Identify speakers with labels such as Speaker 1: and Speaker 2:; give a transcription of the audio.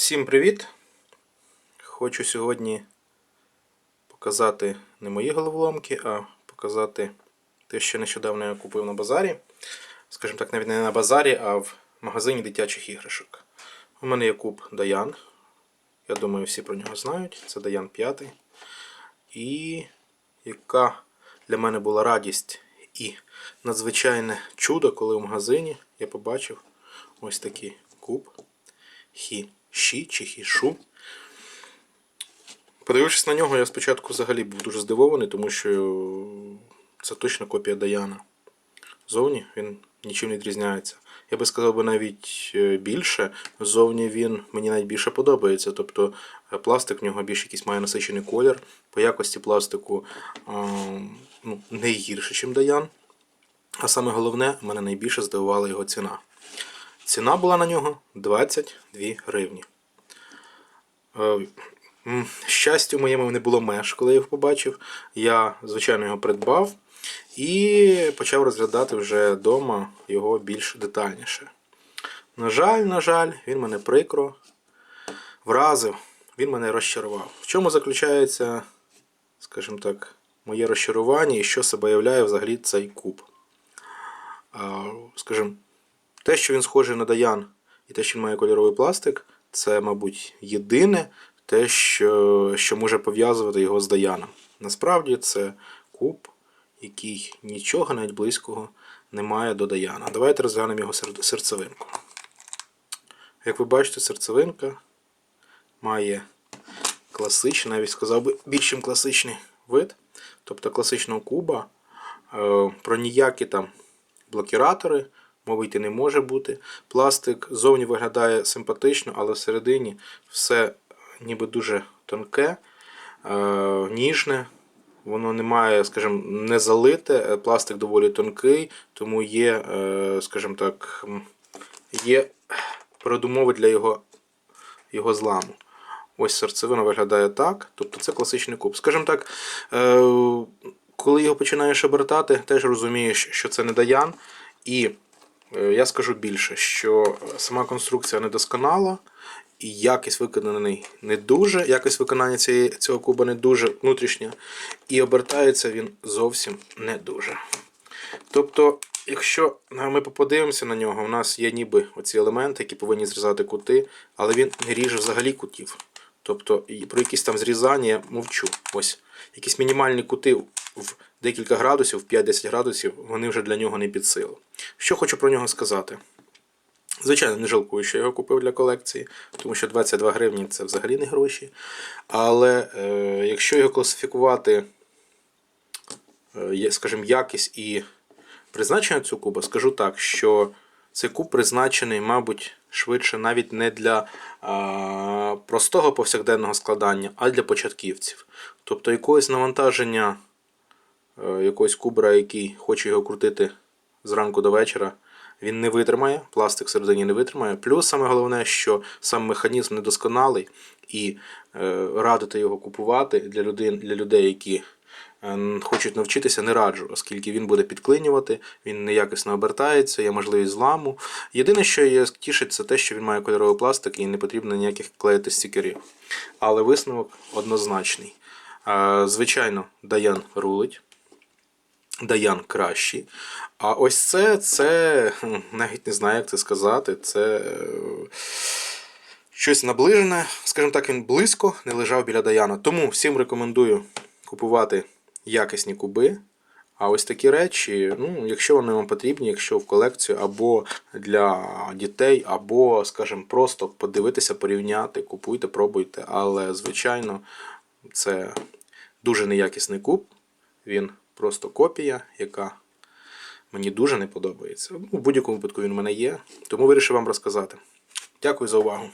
Speaker 1: Всім привіт! Хочу сьогодні показати не мої головоломки, а показати те, що нещодавно я купив на базарі. Скажімо так, навіть не на базарі, а в магазині дитячих іграшок. У мене є куб Даян. Я думаю, всі про нього знають. Це Даян 5. І яка для мене була радість і надзвичайне чудо, коли в магазині я побачив ось такий куб. Хі-ші чи хішу. Подивившись на нього, я спочатку взагалі був дуже здивований, тому що це точно копія Даяна. Зовні він нічим не відрізняється. Я би сказав би навіть е, більше. Зовні він мені навіть більше подобається. Тобто е, пластик в нього більш якийсь має насичений колір. По якості пластику ну, не гірше, ніж Даян. А саме головне, мене найбільше здивувала його ціна. Ціна була на нього 22 гривні. Е, м, Щастю моєму не було меж, коли я його побачив. Я, звичайно, його придбав і почав розглядати вже вдома його більш детальніше. На жаль, на жаль, він мене прикро вразив, він мене розчарував. В чому заключається, скажімо так, моє розчарування і що себе являє взагалі цей куб? А, Скажімо, те, що він схожий на Даян, і те, що він має кольоровий пластик, це, мабуть, єдине те, що, що може пов'язувати його з Даяном. Насправді це куб, який нічого навіть близького не має до Даяна. Давайте розглянемо його серцевинку. Як ви бачите, серцевинка має класичний, навіть сказав би, більш класичний вид. Тобто класичного куба. Е, Про ніякі там блокіратори мови йти не може бути. Пластик зовні виглядає симпатично, але всередині все ніби дуже тонке, е, ніжне. Воно не має, скажімо, не залите, е, пластик доволі тонкий, тому є, е, скажімо так, є передумови для його, його зламу. Ось серцевина виглядає так. Тобто це класичний куб. Скажімо так, коли його починаєш обертати, теж розумієш, що це не даян. І я скажу більше, що сама конструкція недосконала, і якість виконаний не дуже, якість виконання цієї, цього куба не дуже внутрішня, і обертається він зовсім не дуже. Тобто, якщо ми подивимося на нього, у нас є ніби оці елементи, які повинні зрізати кути, але він не ріже взагалі кутів. Тобто про якісь там зрізання я мовчу. Ось якісь мінімальні кути в декілька градусів, в 5-10 градусів, вони вже для нього не під силу. Що хочу про нього сказати. Звичайно, не жалкую, що я його купив для колекції, тому що 22 гривні це взагалі не гроші. Але е, якщо його класифікувати, е, скажімо, якість і призначення цього куба, скажу так, що цей куб призначений, мабуть, швидше навіть не для а, простого повсякденного складання, а для початківців. Тобто якогось навантаження е, якогось кубра, який хоче його крутити зранку до вечора, він не витримає, пластик всередині не витримає. Плюс саме головне, що сам механізм недосконалий, і е, радити його купувати для людей, для людей які е, хочуть навчитися, не раджу, оскільки він буде підклинювати, він неякісно обертається, є можливість зламу. Єдине, що є тішить, це те, що він має кольоровий пластик і не потрібно ніяких клеїти стікерів. Але висновок однозначний. Е, Звичайно, Даян рулить. Даян кращий. А ось це, це навіть не знаю, як це сказати. Це е, щось наближене. Скажімо так, він близько не лежав біля Даяна. Тому всім рекомендую купувати якісні куби. А ось такі речі, ну, якщо вони вам потрібні, якщо в колекцію, або для дітей, або, скажімо, просто подивитися, порівняти, купуйте, пробуйте. Але, звичайно, це дуже неякісний куб. Він просто копія, яка мені дуже не подобається. Ну, в будь-якому випадку він у мене є, тому вирішив вам розказати. Дякую за увагу.